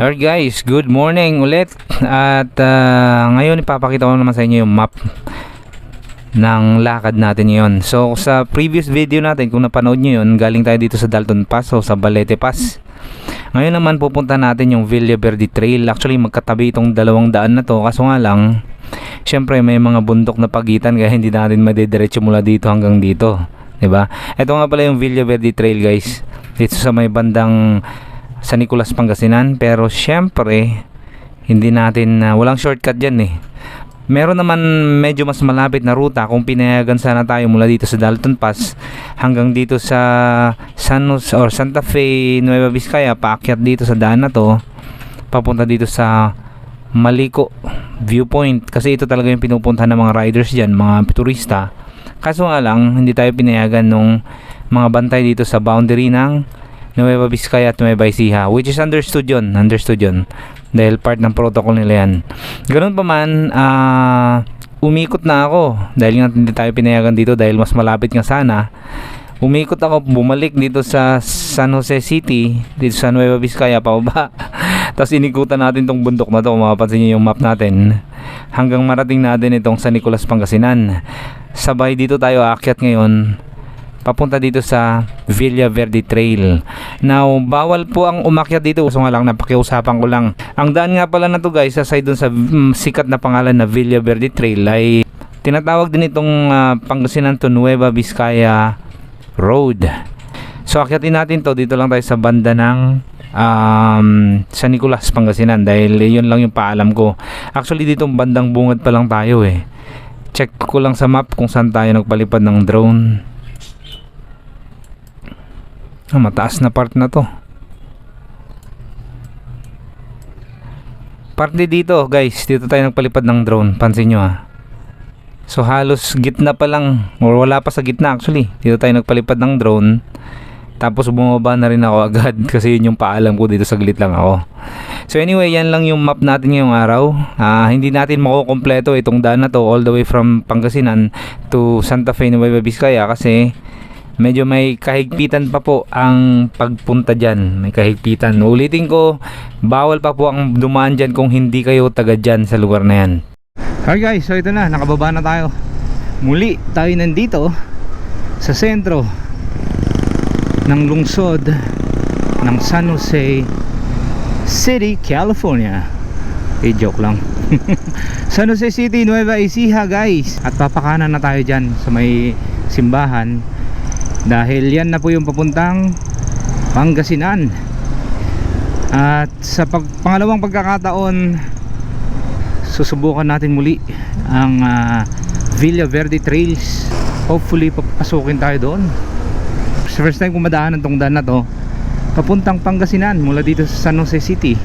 Alright guys, good morning ulit. At ah, ngayon ipapakita ko naman sa inyo yung map ng lakad natin ngayon. So sa previous video natin kung napanood nyo yun Galing tayo dito sa Dalton Pass o sa Balete Pass. Ngayon naman pupunta natin yung Villa Verde Trail. Actually magkatabi itong dalawang daan na to. Kaso nga lang Siyempre may mga bundok na pagitan Kaya hindi natin madediretso mula dito hanggang dito. 'di ba? Ito nga pala yung Villa Verde Trail guys. Dito sa may bandang sa Nicolas Pangasinan pero syempre hindi natin uh, walang shortcut diyan eh. Meron naman medyo mas malapit na ruta kung pinayagan sana tayo mula dito sa Dalton Pass hanggang dito sa San Jose or Santa Fe Nueva Vizcaya paakyat dito sa daan na to papunta dito sa Maliko viewpoint. Kasi ito talaga yung pinupuntahan ng mga riders diyan mga turista. Kaso nga lang hindi tayo pinayagan nung mga bantay dito sa boundary ng Nueva Vizcaya at Nueva Ecija which is understood yun understood yun. Dahil part ng protocol nila yan. Ganun pa man ah, umikot na ako. Dahil nga hindi tayo pinayagan dito dahil mas malapit nga sana. Umikot ako bumalik dito sa San Jose City dito sa Nueva Vizcaya pababa. Tapos inikutan natin tong bundok na to mapapansin nyo yung map natin. Hanggang marating natin itong San Nicolas Pangasinan. Sabay dito tayo aakyat ngayon papunta dito sa Villa Verde Trail. Now, bawal po ang umakyat dito. So nga lang, napakiusapan ko lang. Ang daan nga pala na to guys, aside dun sa mm, sikat na pangalan na Villa Verde Trail ay tinatawag din itong uh, Pangasinan to Nueva Vizcaya Road. So akyatin natin to dito lang tayo sa banda ng um, San Nicolas Pangasinan dahil yun lang yung paalam ko. Actually dito bandang bungad pa lang tayo eh. Check ko lang sa map kung saan tayo nagpalipad ng drone. Ah, mataas na part na to. Parte dito guys, dito tayo nagpalipad ng drone. Pansin nyo ha. So halos gitna pa lang, or wala pa sa gitna actually. Dito tayo nagpalipad ng drone. Tapos bumaba na rin ako agad kasi yun yung paalam ko dito saglit lang ako. So anyway, yan lang yung map natin ngayong araw. Ah, hindi natin makukompleto itong daan na to all the way from Pangasinan to Santa Fe, Nueva Vizcaya kasi medyo may kahigpitan pa po ang pagpunta dyan. May kahigpitan. Ulitin ko bawal pa po ang dumaan dyan kung hindi kayo taga dyan sa lugar na yan. Hi guys, so ito na, nakababa na tayo. Muli tayo nandito sa sentro ng lungsod ng San Jose City, California. Eh joke lang. San Jose City, Nueva Ecija guys. At papakanan na tayo dyan sa may simbahan dahil yan na po yung papuntang Pangasinan. At sa pag, pangalawang pagkakataon susubukan natin muli ang uh, Villa Verde Trails. Hopefully papasukin tayo doon. Sa first time kung madaanan tong daan na to papuntang Pangasinan mula dito sa San Jose City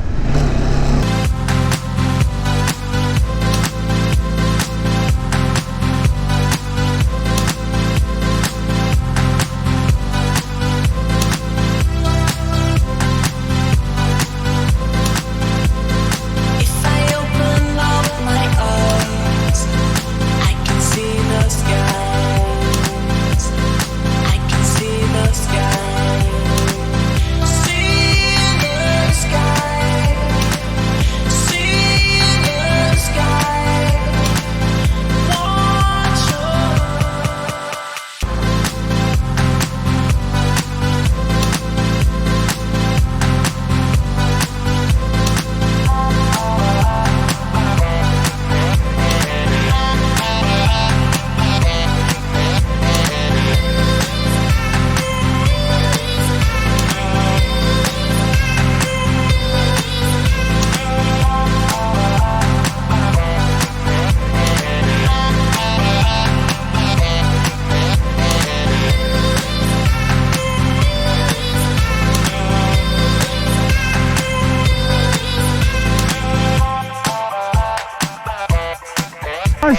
Ay,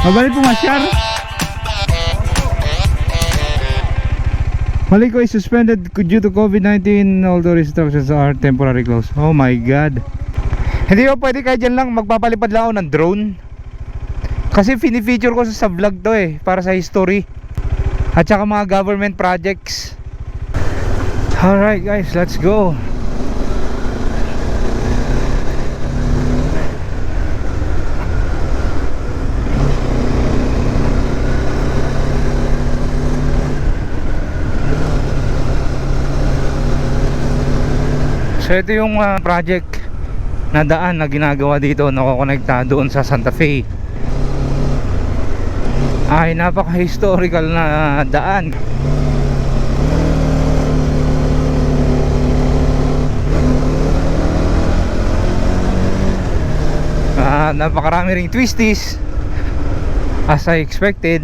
mabalik po masyar. Maliko is suspended due to COVID-19. All the restrictions are temporary closed. Oh my God. Hindi ba pwede kayo dyan lang magpapalipad lang ako ng drone? Kasi fini-feature ko sa vlog to eh, para sa history. At saka mga government projects. Alright guys, let's go. So ito yung ah, project na daan na ginagawa dito nakokonekta doon sa Santa Fe. Ay napaka-historical na daan. Ah, napakarami ring twisties as I expected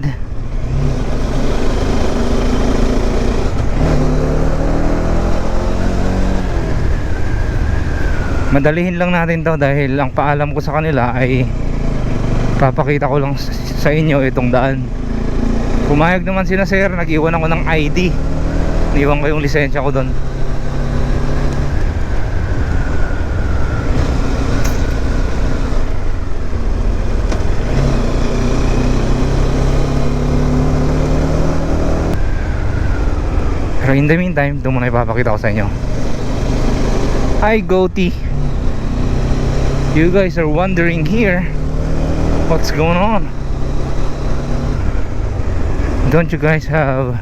madalihin lang natin to dahil ang paalam ko sa kanila ay papakita ko lang sa inyo itong daan. Pumayag naman sila sir. Nag-iwan ako ng ID niwan ko yung lisensya ko doon pero in the meantime ito muna ipapakita ko sa inyo. Hi Goatee You guys are wondering here What's going on. Don't you guys have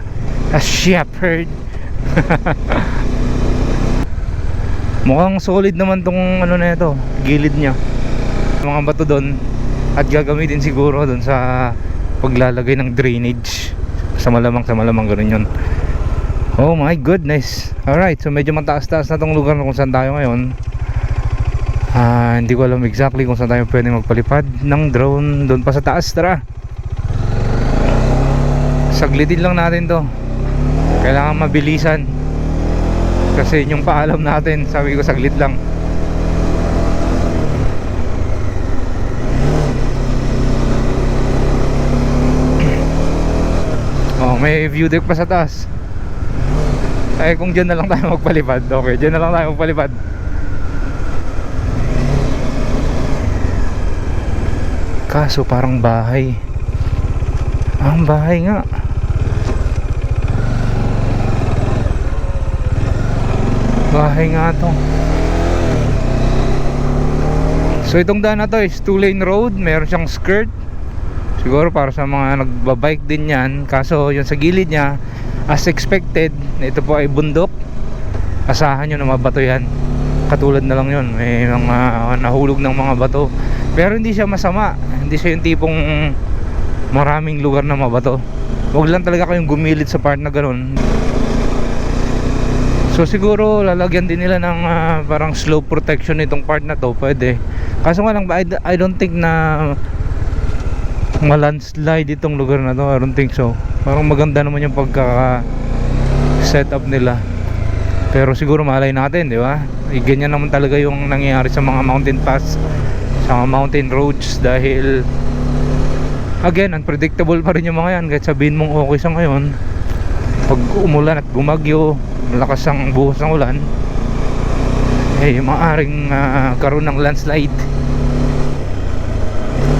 a shepherd? Mukhang solid naman tong ano na ito Gilid niya. Mga bato doon At gagamitin siguro doon sa Paglalagay ng drainage. Sa malamang sa malamang ganun yun. Oh my goodness. Alright, so medyo mataas-taas na tong lugar kung saan tayo ngayon Ah, Hindi ko alam exactly kung saan tayo pwede magpalipad. Ng drone doon pa sa taas Tara. Saglitin lang natin to. Kailangan mabilisan. Kasi yung paalam natin. Sabi ko saglit lang. Oh, may view deck pa sa taas. Ay kung dyan na lang tayo magpalipad. Okay, dyan na lang tayo magpalipad Kaso parang bahay. Ang bahay nga. Bahay nga to. So itong daan na to is two lane road. Meron siyang skirt. Siguro para sa mga nagbabike din yan. Kaso yung sa gilid niya As expected Ito po ay bundok. Asahan nyo na mabato yan. Katulad na lang yun. May mga nahulog ng mga bato. Pero hindi siya masama Hindi siya yung tipong Maraming lugar na mabato. Huwag lang talaga kayong gumilid sa part na ganun. So siguro lalagyan din nila ng ah, parang slope protection itong part na to. Pwede. Kaso nga lang I, I don't think na malandslide itong lugar na to. I don't think so. Parang maganda naman yung pagka setup nila. Pero siguro malay natin di ba? Eh, Ganyan naman talaga yung nangyayari sa mga mountain pass Sa mga mountain roads Dahil Again, unpredictable pa rin yung mga yan. Kahit sabihin mong okay sa ngayon Pag umulan at bumagyo Malakas ang buhos ng ulan Eh, maaring ah, karoon ng landslide.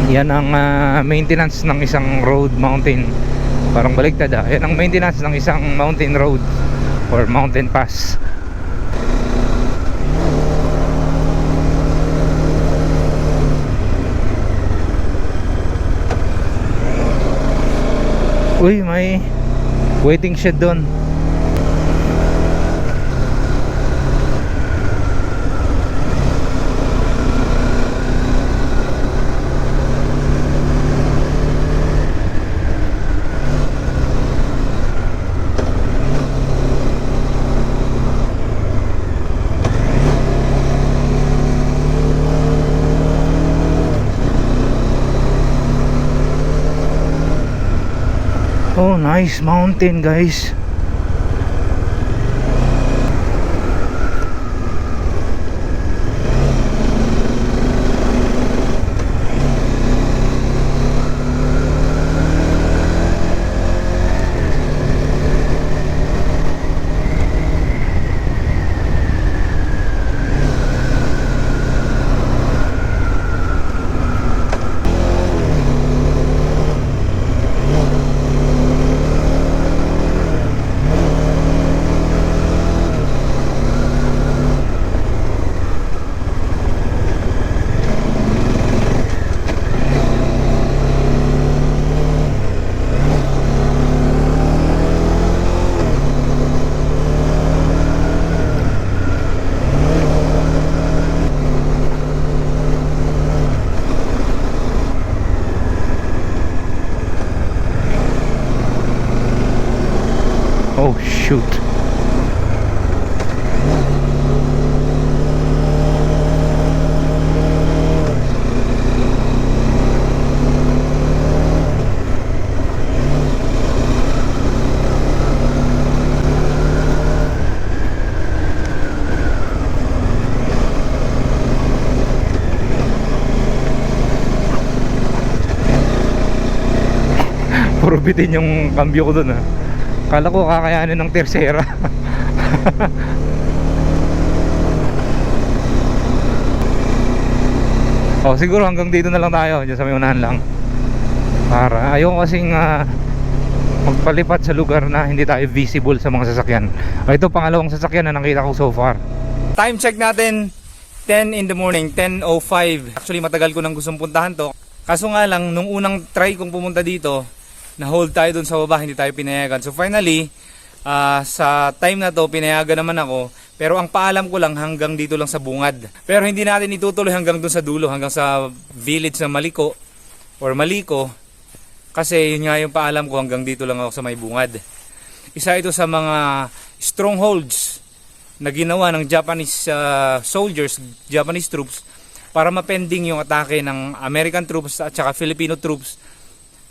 Yan ang ah, maintenance ng isang road mountain. Parang baliktad ah. Yan ang maintenance ng isang mountain road or mountain pass uy may waiting shed doon Oh, nice mountain, guys. Puro bitin yung cambio ko dun ha. Kala ko kakayanin ng tercera. oh, siguro hanggang dito na lang tayo. Diyan sa may unahan lang. Para ayoko kasing ah, magpalipat sa lugar na hindi tayo visible sa mga sasakyan. Oh, ito pangalawang sasakyan na nakita ko so far. Time check natin 10 in the morning, 10.05. Actually matagal ko nang gustong puntahan to. Kaso nga lang, nung unang try kong pumunta dito, na-hold tayo dun sa baba, hindi tayo pinayagan. So finally, ah, sa time na to, pinayagan naman ako. Pero ang paalam ko lang hanggang dito lang sa bungad. Pero hindi natin itutuloy hanggang dun sa dulo, hanggang sa village ng Maliko or Maliko. Kasi yun nga yung paalam ko hanggang dito lang ako sa may bungad. Isa ito sa mga strongholds na ginawa ng Japanese uh, soldiers, Japanese troops para mapending yung atake ng American troops at saka Filipino troops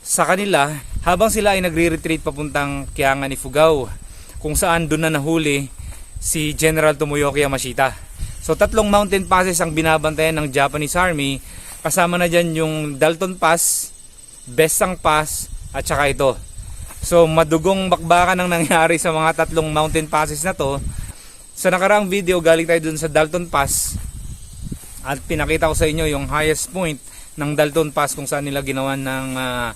sa kanila habang sila ay nagre-retreat papuntang Kiangan ni Fugao kung saan doon na nahuli si General Tomoyoki Yamashita. So tatlong mountain passes ang binabantayan ng Japanese Army kasama na dyan yung Dalton Pass, Besang Pass at saka ito. So madugong bakbakan ang nangyari sa mga tatlong mountain passes na to. Sa nakaraang video galing tayo dun sa Dalton Pass at pinakita ko sa inyo yung highest point ng Dalton Pass kung saan nila ginawa ng ah,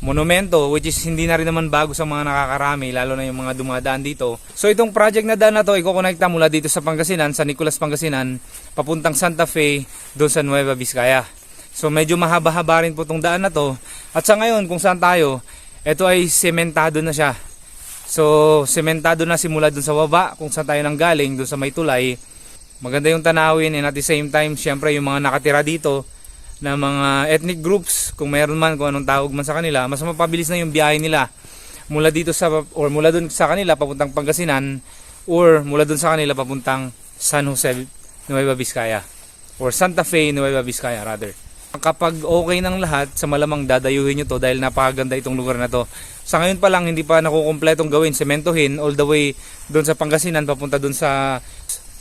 monumento which is hindi na rin naman bago sa mga nakakarami lalo na yung mga dumadaan dito. So itong project na daan na to ikokonekta mula dito sa Pangasinan, sa Nicolas Pangasinan papuntang Santa Fe doon sa Nueva Vizcaya. So medyo mahaba-haba rin po itong daan na to at sa ngayon kung saan tayo ito ay sementado na siya. So sementado na simula doon sa baba kung saan tayo nang galing doon sa may tulay. Maganda yung tanawin and at the same time syempre yung mga nakatira dito na mga ethnic groups kung meron man kung anong tawag man sa kanila mas mapabilis na yung biyahe nila mula dito sa or mula doon sa kanila papuntang Pangasinan or mula doon sa kanila papuntang San Jose Nueva Vizcaya or Santa Fe Nueva Vizcaya rather. Kapag okay ng lahat sa malamang dadayuhin nyo to dahil napakaganda itong lugar na to. Sa ngayon pa lang hindi pa nakukumpletong gawin sementohin all the way doon sa Pangasinan papunta doon sa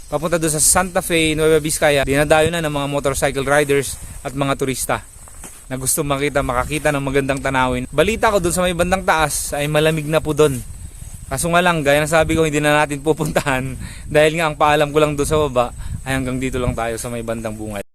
papunta doon sa Santa Fe, Nueva Vizcaya, dinadayo na ng mga motorcycle riders at mga turista na gusto makita, makakita ng magandang tanawin. Balita ko doon sa may bandang taas ay malamig na po doon. Kaso nga lang, gaya ng sabi ko, hindi na natin pupuntahan dahil nga ang paalam ko lang doon sa baba ay hanggang dito lang tayo sa may bandang bungad.